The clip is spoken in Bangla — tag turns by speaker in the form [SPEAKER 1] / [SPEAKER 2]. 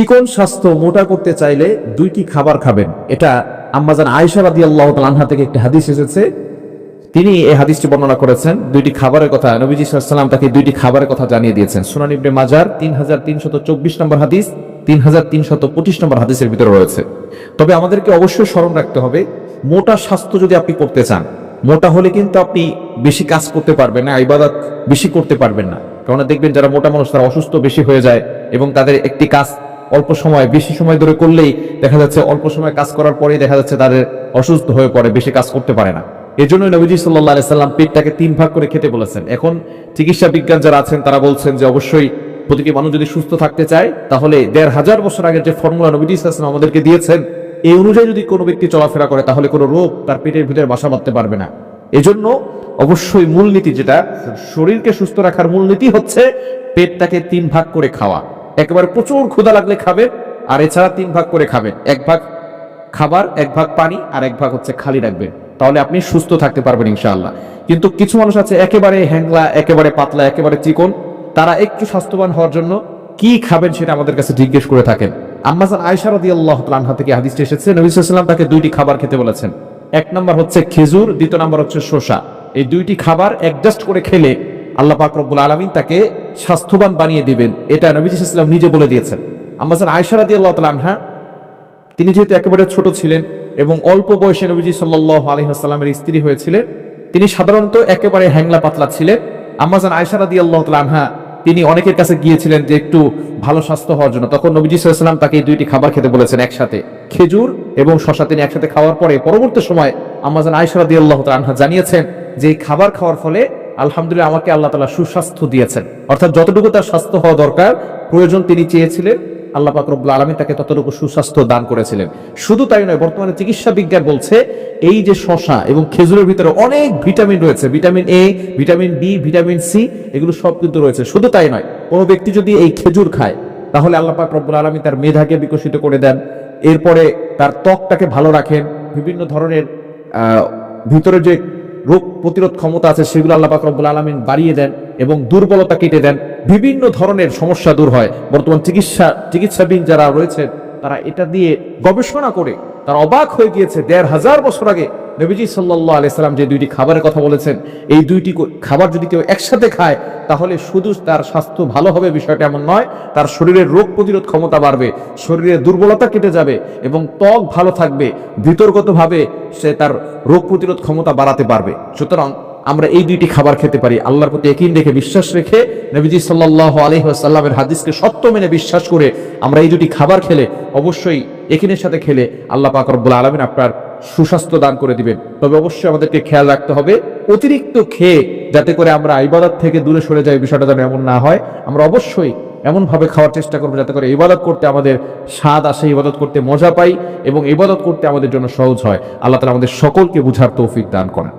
[SPEAKER 1] চিকন স্বাস্থ্য মোটা করতে চাইলে দুইটি খাবার খাবেন। এটা আম্মাজান আয়েশা রাদি আল্লাহ থেকে একটি হাদিস এসেছে। তিনি এই হাদিসটি বর্ণনা করেছেন, দুইটি খাবারের কথা। নবীজি সাল্লাম তাকে দুইটি খাবারের কথা জানিয়ে দিয়েছেন। সুনান ইবনে মাজার তিন হাজার তিনশত চব্বিশ নম্বর হাদিস তিন হাজার তিনশত পঁচিশ নম্বর হাদিসের ভিতরে রয়েছে। তবে আমাদেরকে অবশ্যই স্মরণ রাখতে হবে, মোটা স্বাস্থ্য যদি আপনি করতে চান, মোটা হলে কিন্তু আপনি বেশি কাজ করতে পারবেন না, ইবাদত বেশি করতে পারবেন না। কেননা দেখবেন যারা মোটা মানুষ, তারা অসুস্থ বেশি হয়ে যায় এবং তাদের একটি কাজ অল্প সময়, বেশি সময় ধরে করলেই দেখা যাচ্ছে অল্প সময় কাজ করার পরেই দেখা যাচ্ছে তাদের অসুস্থ হয়ে পড়ে, বেশি কাজ করতে পারে না। এই জন্য নবীজি সাল্লাহ সাল্লাম পেটটাকে তিন ভাগ করে খেতে বলেছেন। এখন চিকিৎসা বিজ্ঞান যারা আছেন তারা বলছেন যে অবশ্যই প্রতিটি মানুষ যদি সুস্থ থাকতে চায়, তাহলে দেড় হাজার বছর আগের যে ফর্মুলা নবীজি সাল্লাম আমাদেরকে দিয়েছেন, এই অনুযায়ী যদি কোনো ব্যক্তি চলাফেরা করে, তাহলে কোনো রোগ তার পেটের ভিতরে বাসা বাঁধতে পারবে না। এজন্য অবশ্যই মূলনীতি যেটা, শরীরকে সুস্থ রাখার মূলনীতি হচ্ছে পেটটাকে তিন ভাগ করে খাওয়া। একেবারে প্রচুর ক্ষুধা লাগলে খাবে, আর এছাড়া তিন ভাগ করে খাবেন এক ভাগ খাবার, এক ভাগ পানি, আর এক ভাগ হচ্ছে খালি রাখবেন তাহলে আপনি সুস্থ থাকতে পারবেন ইনশাআল্লাহ। কিন্তু কিছু মানুষ আছে, একেবারে হ্যাংলা, একেবারে পাতলা, একেবারে চিকন। তারা একটু স্বাস্থ্যবান হওয়ার জন্য কি খাবেন সেটা আমাদের কাছে জিজ্ঞেস করে থাকেন। আম্মাজান আয়সা রদি আল্লাহ থেকে হাদিসটি এসেছে, নবী সাল্লাম তাকে দুইটি খাবার খেতে বলেছেন। এক নম্বর হচ্ছে খেজুর, দ্বিতীয় নম্বর হচ্ছে শসা। এই দুইটি খাবার অ্যাডজাস্ট করে খেলে আল্লাহ পাক রব্বুল আলমিন তাকে স্বাস্থ্যবান বানিয়ে দিবেন। এটা নবী সাল্লাম নিজে বলে দিয়েছেন। আম্মাজান আয়সা রদি আল্লাহ তিনি যেহেতু একেবারে ছোট ছিলেন এবং অল্প বয়সে নবীজি সাল্লাহ আলহিহাস্লামের স্ত্রী হয়েছিলেন, তিনি সাধারণত একেবারে হ্যাংলা পাতলা ছিলেন। আমাজান আয়সারা দিয়ে আল্লাহ আনহা, তিনি অনেকের কাছে গিয়েছিলেন যে একটু ভালো স্বাস্থ্য হওয়ার জন্য। তখন নবীজি সাল্লাম তাকে এই দুইটি খাবার খেতে বলেছেন একসাথে। খেজুর এবং শশা তিনি একসাথে খাওয়ার পরে পরবর্তী সময় আমাজান আয়সারা দিয়ে আল্লাহ আনহা জানিয়েছেন যে খাবার খাওয়ার ফলে আলহামদুলিল্লাহ আমাকে আল্লাহ তালা সুস্বাস্থ্য দিয়েছেন। অর্থাৎ যতটুকু তার স্বাস্থ্য হওয়া দরকার, প্রয়োজন তিনি চেয়েছিলেন, আল্লাহ পাক রব্বুল আলমী তাকে ততটুকু সুস্বাস্থ্য দান করেছিলেন। শুধু তাই নয়, বর্তমানে চিকিৎসা বিজ্ঞান বলছে এই যে শশা এবং খেজুরের ভিতরে অনেক ভিটামিন রয়েছে, vitamin A vitamin B vitamin C এগুলো সব কিন্তু রয়েছে। শুধু তাই নয়, কোনো ব্যক্তি যদি এই খেজুর খায়, তাহলে আল্লাহ পাক রব্বুল আলমী তার মেধাকে বিকশিত করে দেন। এরপরে তার ত্বকটাকে ভালো রাখেন, বিভিন্ন ধরনের ভিতরে যে রোগ প্রতিরোধ ক্ষমতা আছে, সেগুলো আল্লাহ পাক রব্বুল আলমিন বাড়িয়ে দেন এবং দুর্বলতা কেটে দেন। বিভিন্ন ধরনের সমস্যা দূর হয়। বর্তমান চিকিৎসা চিকিৎসাবিদ যারা রয়েছে, তারা এটা দিয়ে গবেষণা করে, তারা অবাক হয়ে গিয়েছে। দেড় হাজার বছর আগে নবীজি সাল্লাহ আলাইসাল্লাম যে দুইটি খাবারের কথা বলেছেন, এই দুইটি খাবার যদি কেউ একসাথে খায়, তাহলে শুধু তার স্বাস্থ্য ভালো হবে বিষয়টা এমন নয়, তার শরীরের রোগ প্রতিরোধ ক্ষমতা বাড়বে, শরীরের দুর্বলতা কেটে যাবে এবং ত্বক ভালো থাকবে ভিতরগতভাবে সে তার রোগ প্রতিরোধ ক্ষমতা বাড়াতে পারবে। সুতরাং আমরা এই দুইটি খাবার খেতে পারি। আল্লাহর প্রতি একই রেখে বিশ্বাস রেখে নবীজি সাল্লাহ আলহিহাসাল্লামের হাদিসকে সত্য মেনে বিশ্বাস করে আমরা এই দুটি খাবার খেলে অবশ্যই একিনের সাথে খেলে আল্লাহ পাক রব্বুল আলমিন আপনার সুস্বাস্থ্য দান করে দিবেন। তবে অবশ্যই আমাদেরকে খেয়াল রাখতে হবে, অতিরিক্ত খেয়ে যাতে করে আমরা ইবাদত থেকে দূরে সরে যাই, বিষয়টা যেন এমন না হয়। আমরা অবশ্যই এমন ভাবে খাওয়ার চেষ্টা করব যাতে করে ইবাদত করতে আমাদের স্বাদ আসে, ইবাদত করতে মজা পাই এবং ইবাদত করতে আমাদের জন্য সহজ হয়। আল্লাহ তালা আমাদের সকলকে বুঝার তৌফিক দান করেন।